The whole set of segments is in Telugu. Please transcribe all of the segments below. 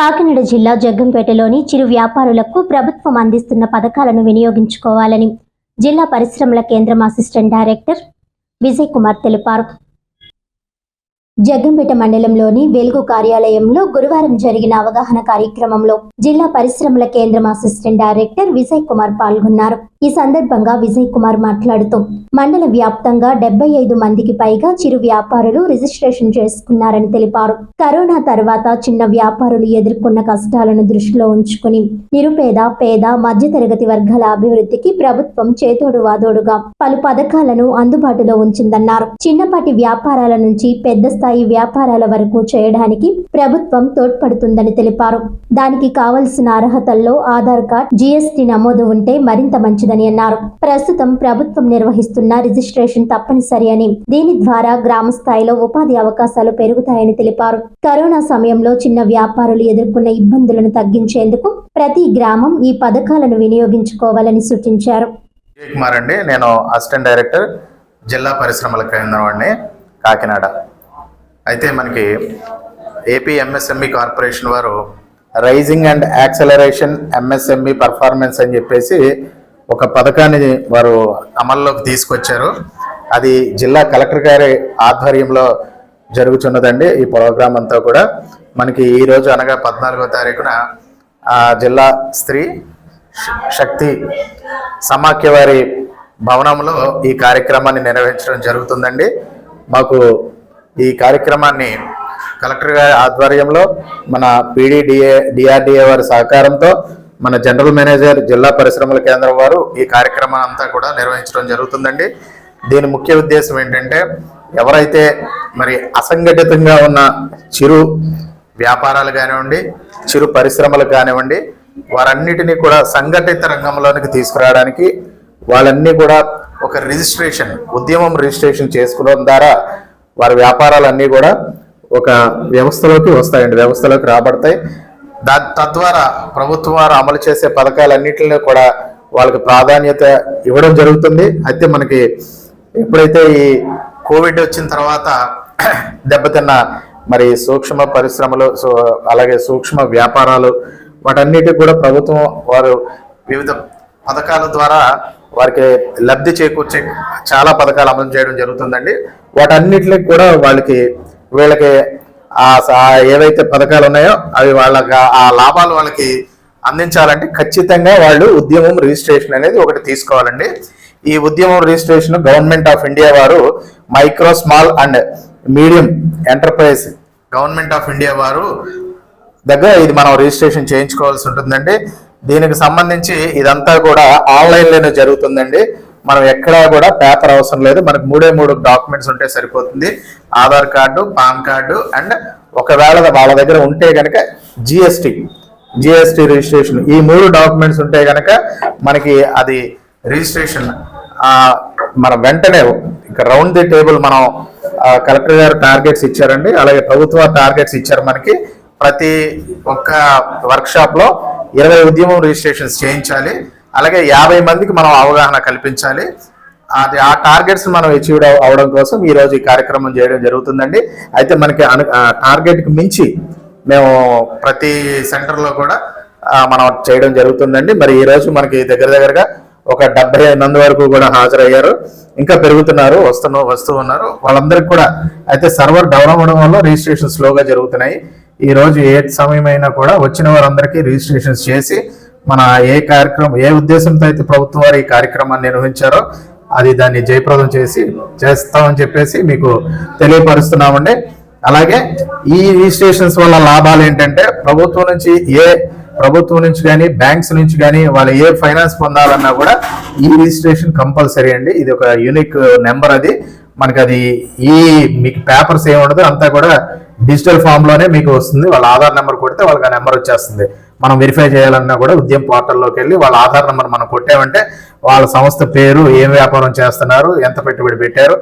కాకినాడ జిల్లా జగ్గంపేటలోని చిరు వ్యాపారులకు ప్రభుత్వం అందిస్తున్న పథకాలను వినియోగించుకోవాలని జిల్లా పరిశ్రమల కేంద్రం అసిస్టెంట్ డైరెక్టర్ విజయ్ కుమార్ తెలిపారు. జగ్గంపేట మండలంలోని వెలుగు కార్యాలయంలో గురువారం జరిగిన అవగాహన కార్యక్రమంలో జిల్లా పరిశ్రమల కేంద్రం అసిస్టెంట్ డైరెక్టర్ విజయ్ కుమార్ పాల్గొన్నారు. ఈ సందర్భంగా విజయ్ కుమార్ మాట్లాడుతూ మండల వ్యాప్తంగా డెబ్బై ఐదు మందికి పైగా చిరు వ్యాపారులు రిజిస్ట్రేషన్ చేసుకున్నారని తెలిపారు. కరోనా తర్వాత చిన్న వ్యాపారులు ఎదుర్కొన్న కష్టాలను దృష్టిలో ఉంచుకుని నిరుపేద పేద మధ్యతరగతి వర్గాల అభివృద్ధికి ప్రభుత్వం చేతోడు వాదోడుగా పలు పథకాలను అందుబాటులో ఉంచిందన్నారు. చిన్నపాటి వ్యాపారాల నుంచి పెద్ద స్థాయి వ్యాపారాల వరకు చేయడానికి ప్రభుత్వం తోడ్పడుతుందని తెలిపారు. దానికి కావలసిన అర్హతల్లో ఆధార్ కార్డ్ జీఎస్టీ నమోదు ఉంటే మరింత మంచిది మంచిదని అన్నారు. ప్రస్తుతం ప్రభుత్వం నిర్వహిస్తున్న రిజిస్ట్రేషన్ తప్పనిసరి అని దీని ద్వారా గ్రామ స్థాయిలో ఉపాధి అవకాశాలు పెరుగుతాయని తెలిపారు. కరోనా సమయంలో చిన్న వ్యాపారులు ఎదుర్కొన్న ఇబ్బందులను తగ్గించేందుకు ప్రతి గ్రామం ఈ పథకాలను వినియోగించుకోవాలని సూచించారు. కుమార్ అండి. నేను అసిస్టెంట్ డైరెక్టర్ జిల్లా పరిశ్రమల కేంద్రం అండి కాకినాడ. అయితే మనకి ఏపీ ఎంఎస్ఎంఈ కార్పొరేషన్ వారు raising and acceleration MSME performance అని చెప్పేసి ఒక పథకాన్ని వారు అమల్లోకి తీసుకొచ్చారు. అది జిల్లా కలెక్టర్ గారి ఆధ్వర్యంలో జరుగుతున్నదండి ఈ ప్రోగ్రాం అంతా కూడా మనకి ఈ రోజు అనగా పద్నాలుగో తారీఖున ఆ జిల్లా స్త్రీ శక్తి సమాఖ్య వారి భవనంలో ఈ కార్యక్రమాన్ని నిర్వహించడం జరుగుతుందండి. మాకు ఈ కార్యక్రమాన్ని కలెక్టర్ గారి ఆధ్వర్యంలో మన పీడీడిఏ డిఆర్డిఏ వారి సహకారంతో మన జనరల్ మేనేజర్ జిల్లా పరిశ్రమల కేంద్రం వారు ఈ కార్యక్రమం అంతా కూడా నిర్వహించడం జరుగుతుందండి. దీని ముఖ్య ఉద్దేశం ఏంటంటే ఎవరైతే మరి అసంఘటితంగా ఉన్న చిరు వ్యాపారాలు కానివ్వండి చిరు పరిశ్రమలు కానివ్వండి వారన్నిటినీ కూడా సంఘటిత రంగంలోనికి తీసుకురావడానికి వాళ్ళన్నీ కూడా ఒక రిజిస్ట్రేషన్ ఉద్యమం రిజిస్ట్రేషన్ చేసుకోవడం ద్వారా వారి వ్యాపారాలన్నీ కూడా ఒక వ్యవస్థలోకి వస్తాయండి. వ్యవస్థలోకి రాబడతాయి. దా తద్వారా ప్రభుత్వం వారు అమలు చేసే పథకాలన్నింటినీ కూడా వాళ్ళకి ప్రాధాన్యత ఇవ్వడం జరుగుతుంది. అయితే మనకి ఎప్పుడైతే ఈ కోవిడ్ వచ్చిన తర్వాత దెబ్బతిన్న మరి సూక్ష్మ పరిశ్రమలు సో అలాగే సూక్ష్మ వ్యాపారాలు వాటన్నిటికి కూడా ప్రభుత్వం వారు వివిధ పథకాల ద్వారా వారికి లబ్ధి చేకూర్చే చాలా పథకాలు అమలు చేయడం జరుగుతుందండి. వాటన్నిటికి కూడా వాళ్ళకి వీళ్ళకి ఆ ఏవైతే పథకాలు ఉన్నాయో అవి వాళ్ళకి ఆ లాభాలు వాళ్ళకి అందించాలంటే ఖచ్చితంగా వాళ్ళు ఉద్యమం రిజిస్ట్రేషన్ అనేది ఒకటి తీసుకోవాలండి. ఈ Udyam registration government of India వారు micro small and medium enterprise government of India వారు దగ్గర ఇది మనం రిజిస్ట్రేషన్ చేయించుకోవాల్సి ఉంటుందండి. దీనికి సంబంధించి ఇదంతా కూడా ఆన్లైన్లోనే జరుగుతుందండి. మనం ఎక్కడా కూడా పేపర్ అవసరం లేదు. మనకు మూడే మూడు డాక్యుమెంట్స్ ఉంటే సరిపోతుంది. Aadhaar card PAN card and ఒకవేళ వాళ్ళ దగ్గర ఉంటే కనుక జిఎస్టి జిఎస్టి రిజిస్ట్రేషన్ ఈ మూడు డాక్యుమెంట్స్ ఉంటే కనుక మనకి అది రిజిస్ట్రేషన్ మనం వెంటనే ఇక రౌండ్ ది టేబుల్ మనం కలెక్టర్ గారు టార్గెట్స్ ఇచ్చారండి. అలాగే ప్రభుత్వ టార్గెట్స్ ఇచ్చారు మనకి. ప్రతి ఒక్క వర్క్షాప్లో ఇరవై ఉద్యమం రిజిస్ట్రేషన్స్ చేయించాలి. అలాగే యాభై మందికి మనం అవగాహన కల్పించాలి. అది ఆ టార్గెట్స్ మనం అచీవ్ అవడం కోసం ఈరోజు ఈ కార్యక్రమం చేయడం జరుగుతుందండి. అయితే మనకి అను టార్గెట్కి మించి మేము ప్రతి సెంటర్లో కూడా మనం చేయడం జరుగుతుందండి. మరి ఈ రోజు మనకి దగ్గర దగ్గరగా ఒక డెబ్బై మంది వరకు కూడా హాజరయ్యారు. ఇంకా పెరుగుతున్నారు వస్తున్న వస్తూ ఉన్నారు. వాళ్ళందరికీ కూడా అయితే సర్వర్ డౌన్ అవ్వడం వల్ల రిజిస్ట్రేషన్ స్లోగా జరుగుతున్నాయి. ఈ రోజు ఏ సమయమైనా కూడా వచ్చిన వారందరికీ రిజిస్ట్రేషన్స్ చేసి మన ఏ కార్యక్రమం ఏ ఉద్దేశంతో అయితే ప్రభుత్వం వారు ఈ కార్యక్రమాన్ని నిర్వహించారో అది దాన్ని జయప్రదం చేసి చేస్తామని చెప్పేసి మీకు తెలియపరుస్తున్నామండి. అలాగే ఈ రిజిస్ట్రేషన్స్ వల్ల లాభాలు ఏంటంటే ప్రభుత్వం నుంచి ఏ ప్రభుత్వం నుంచి కానీ బ్యాంక్స్ నుంచి కానీ వాళ్ళు ఏ ఫైనాన్స్ పొందాలన్నా కూడా ఈ రిజిస్ట్రేషన్ కంపల్సరీ అండి. ఇది ఒక యూనిక్ నెంబర్ అది. మనకి అది ఈ మీకు పేపర్స్ ఏమి ఉండదు అంతా కూడా డిజిటల్ ఫామ్లోనే మీకు వస్తుంది. వాళ్ళ ఆధార్ నెంబర్ కొడితే వాళ్ళకి ఆ నెంబర్ వచ్చేస్తుంది. మనం వెరిఫై చేయాలన్నా కూడా ఉద్యమ పోర్టల్లోకి వెళ్ళి వాళ్ళ ఆధార్ నెంబర్ మనం కొట్టామంటే వాళ్ళ సంస్థ పేరు ఏం వ్యాపారం చేస్తున్నారు ఎంత పెట్టుబడి పెట్టారు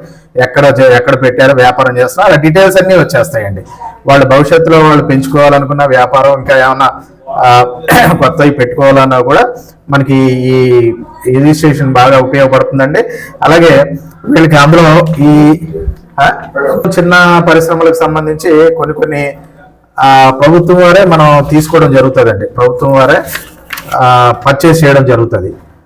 ఎక్కడ ఎక్కడ పెట్టారు వ్యాపారం చేస్తున్నారు ఆ డీటెయిల్స్ అన్నీ వచ్చేస్తాయండి. వాళ్ళు భవిష్యత్తులో వాళ్ళు పెంచుకోవాలనుకున్న వ్యాపారం ఇంకా ఏమన్నా కొత్తవి పెట్టుకోవాలన్నా కూడా మనకి ఈ రిజిస్ట్రేషన్ బాగా ఉపయోగపడుతుందండి. అలాగే వీళ్ళకి అందులో ఈ చిన్న పరిశ్రమలకు సంబంధించి కొన్ని కొన్ని ప్రభుత్వం వారే మనం తీసుకోవడం జరుగుతుందండి. ప్రభుత్వం వారే పర్చేస్ చేయడం జరుగుతుంది.